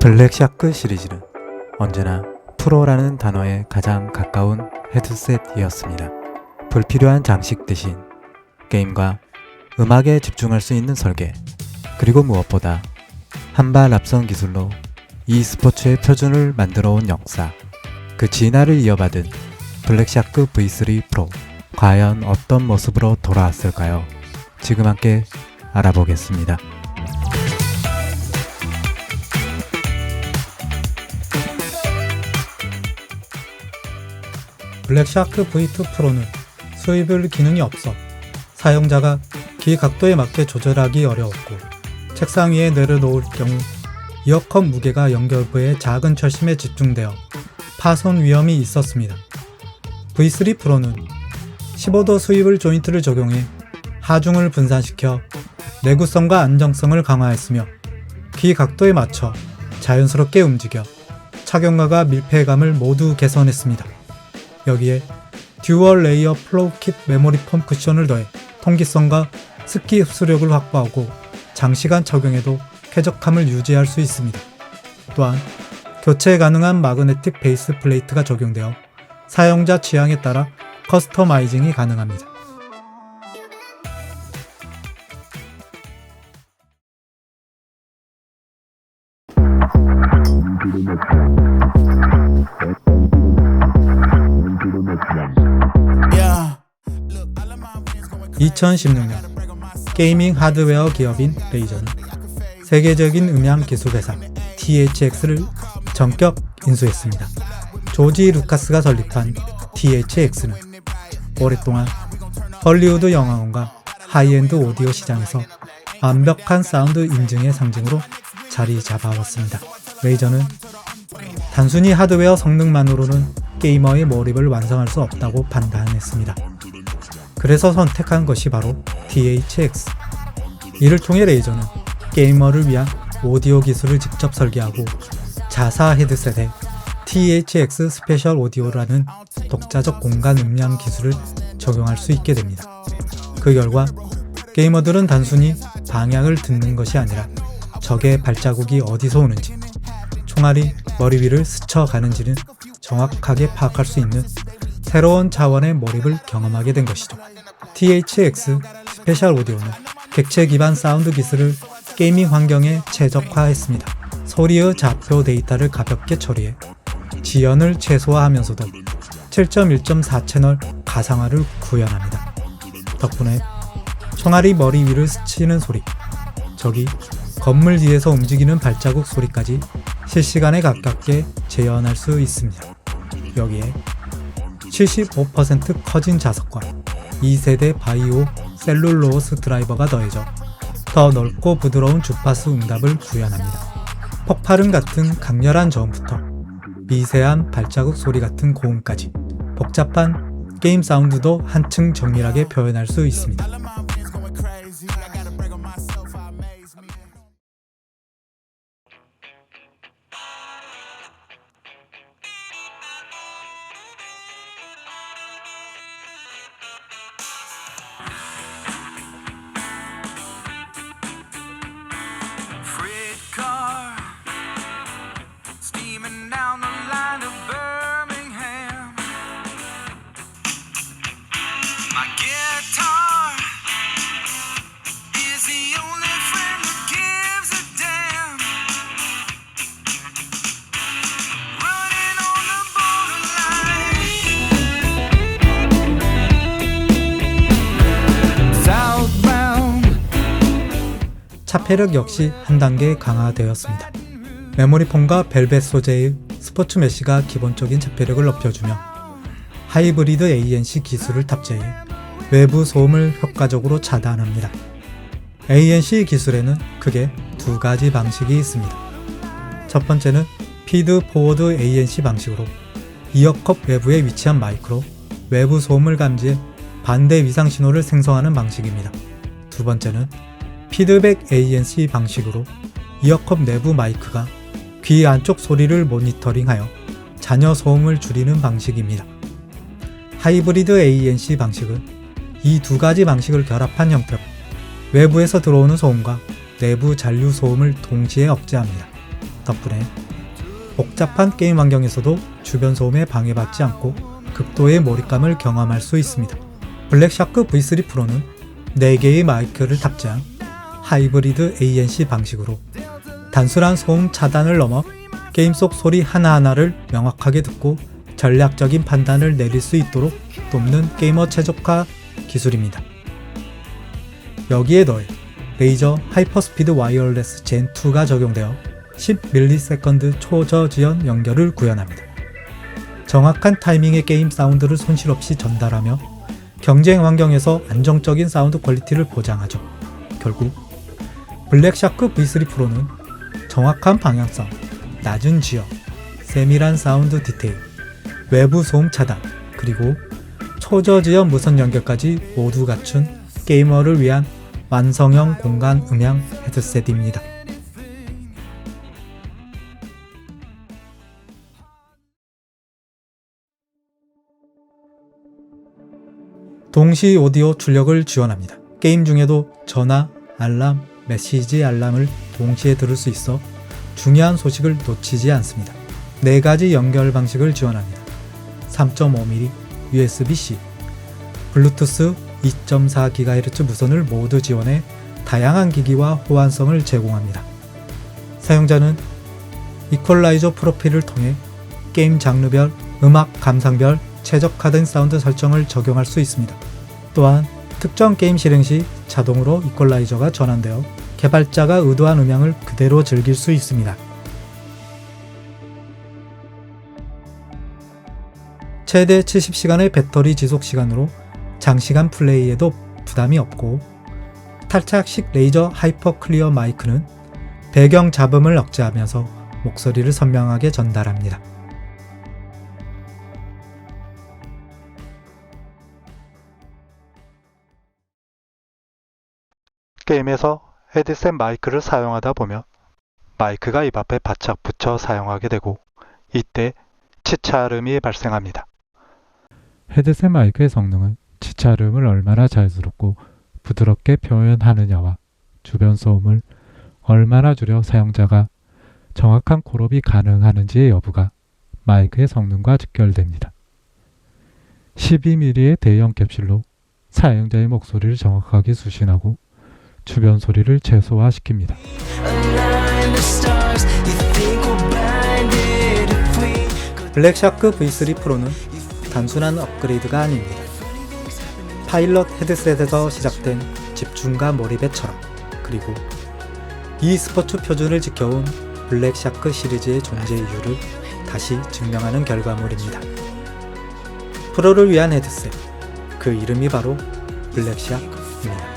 블랙샤크 시리즈는 언제나 프로라는 단어에 가장 가까운 헤드셋이었습니다. 불필요한 장식 대신 게임과 음악에 집중할 수 있는 설계, 그리고 무엇보다 한 발 앞선 기술로 e 스포츠의 표준을 만들어 온 역사, 그 진화를 이어받은 블랙샤크 V3 프로, 과연 어떤 모습으로 돌아왔을까요? 지금 함께 알아보겠습니다. 블랙샤크 V2 프로는 수입을 기능이 없어 사용자가 귀 각도에 맞게 조절하기 어려웠고 책상 위에 내려놓을 경우 이어컵 무게가 연결부의 작은 철심에 집중되어 파손 위험이 있었습니다. V3 프로는 15도 수입을 조인트를 적용해 하중을 분산시켜 내구성과 안정성을 강화했으며 귀 각도에 맞춰 자연스럽게 움직여 착용감과 밀폐감을 모두 개선했습니다. 여기에 듀얼 레이어 플로우 킷 메모리 폼 쿠션을 더해 통기성과 습기 흡수력을 확보하고 장시간 착용해도 쾌적함을 유지할 수 있습니다. 또한 교체 가능한 마그네틱 베이스 플레이트가 적용되어 사용자 취향에 따라 커스터마이징이 가능합니다. Yeah. 2016년 게이밍 하드웨어 기업인 레이저는 세계적인 음향 기술 회사 THX를 전격 인수했습니다. 조지 루카스가 설립한 THX는 오랫동안 헐리우드 영화관과 하이엔드 오디오 시장에서 완벽한 사운드 인증의 상징으로 자리 잡아왔습니다. 레이저는 단순히 하드웨어 성능만으로는 게이머의 몰입을 완성할 수 없다고 판단했습니다. 그래서 선택한 것이 바로 THX. 이를 통해 레이저는 게이머를 위한 오디오 기술을 직접 설계하고 자사 헤드셋에 THX 스페셜 오디오라는 독자적 공간 음량 기술을 적용할 수 있게 됩니다. 그 결과 게이머들은 단순히 방향을 듣는 것이 아니라 적의 발자국이 어디서 오는지, 총알이 머리 위를 스쳐가는지는 정확하게 파악할 수 있는 새로운 차원의 몰입을 경험하게 된 것이죠. THX 스페셜 오디오는 객체 기반 사운드 기술을 게이밍 환경에 최적화했습니다. 소리의 좌표 데이터를 가볍게 처리해 지연을 최소화하면서도 7.1.4 채널 가상화를 구현합니다. 덕분에 총알이 머리 위를 스치는 소리, 적이 건물 뒤에서 움직이는 발자국 소리까지 실시간에 가깝게 재현할 수 있습니다. 여기에 75% 커진 자석과 2세대 바이오 셀룰로스 드라이버가 더해져 더 넓고 부드러운 주파수 응답을 구현합니다. 폭발음 같은 강렬한 저음부터 미세한 발자국 소리 같은 고음까지 복잡한 게임 사운드도 한층 정밀하게 표현할 수 있습니다. 차폐력 역시 한 단계 강화되었습니다. 메모리폼과 벨벳 소재의 스포츠 메쉬가 기본적인 차폐력을 높여주며 하이브리드 ANC 기술을 탑재해 외부 소음을 효과적으로 차단합니다. ANC 기술에는 크게 두 가지 방식이 있습니다. 첫 번째는 피드 포워드 ANC 방식으로 이어컵 외부에 위치한 마이크로 외부 소음을 감지해 반대 위상 신호를 생성하는 방식입니다. 두 번째는 피드백 ANC 방식으로 이어컵 내부 마이크가 귀 안쪽 소리를 모니터링하여 잔여 소음을 줄이는 방식입니다. 하이브리드 ANC 방식은 이 두 가지 방식을 결합한 형태로 외부에서 들어오는 소음과 내부 잔류 소음을 동시에 억제합니다. 덕분에 복잡한 게임 환경에서도 주변 소음에 방해받지 않고 극도의 몰입감을 경험할 수 있습니다. 블랙샤크 V3 프로는 4개의 마이크를 탑재한 하이브리드 ANC 방식으로 단순한 소음 차단을 넘어 게임 속 소리 하나하나를 명확하게 듣고 전략적인 판단을 내릴 수 있도록 돕는 게이머 최적화 기술입니다. 여기에 더해 레이저 하이퍼스피드 와이어레스 젠 2가 적용되어 10ms 초저 지연 연결을 구현합니다. 정확한 타이밍의 게임 사운드를 손실 없이 전달하며 경쟁 환경에서 안정적인 사운드 퀄리티를 보장하죠. 결국 블랙샤크 V3 프로는 정확한 방향성, 낮은 지연, 세밀한 사운드 디테일, 외부 소음 차단, 그리고 초저지연 무선 연결까지 모두 갖춘 게이머를 위한 완성형 공간 음향 헤드셋입니다. 동시 오디오 출력을 지원합니다. 게임 중에도 전화, 알람, 메시지 알람을 동시에 들을 수 있어 중요한 소식을 놓치지 않습니다. 네 가지 연결 방식을 지원합니다. 3.5mm USB-C, 블루투스 2.4GHz 무선을 모두 지원해 다양한 기기와 호환성을 제공합니다. 사용자는 이퀄라이저 프로필을 통해 게임 장르별, 음악 감상별 최적화된 사운드 설정을 적용할 수 있습니다. 또한 특정 게임 실행 시 자동으로 이퀄라이저가 전환되어 개발자가 의도한 음향을 그대로 즐길 수 있습니다. 최대 70시간의 배터리 지속 시간으로 장시간 플레이에도 부담이 없고 탈착식 레이저 하이퍼 클리어 마이크는 배경 잡음을 억제하면서 목소리를 선명하게 전달합니다. 게임에서 헤드셋 마이크를 사용하다 보면 마이크가 입 앞에 바짝 붙여 사용하게 되고 이때 치차름이 발생합니다. 헤드셋 마이크의 성능은 치차름을 얼마나 자연스럽고 부드럽게 표현하느냐와 주변 소음을 얼마나 줄여 사용자가 정확한 콜업이 가능하는지의 여부가 마이크의 성능과 직결됩니다. 12mm의 대형 캡슐로 사용자의 목소리를 정확하게 수신하고 주변 소리를 최소화시킵니다. 블랙샤크 V3 프로는 단순한 업그레이드가 아닙니다. 파일럿 헤드셋에서 시작된 집중과 몰입의 철학, 그리고 이 스포츠 표준을 지켜온 블랙샤크 시리즈의 존재 이유를 다시 증명하는 결과물입니다. 프로를 위한 헤드셋, 그 이름이 바로 블랙샤크입니다.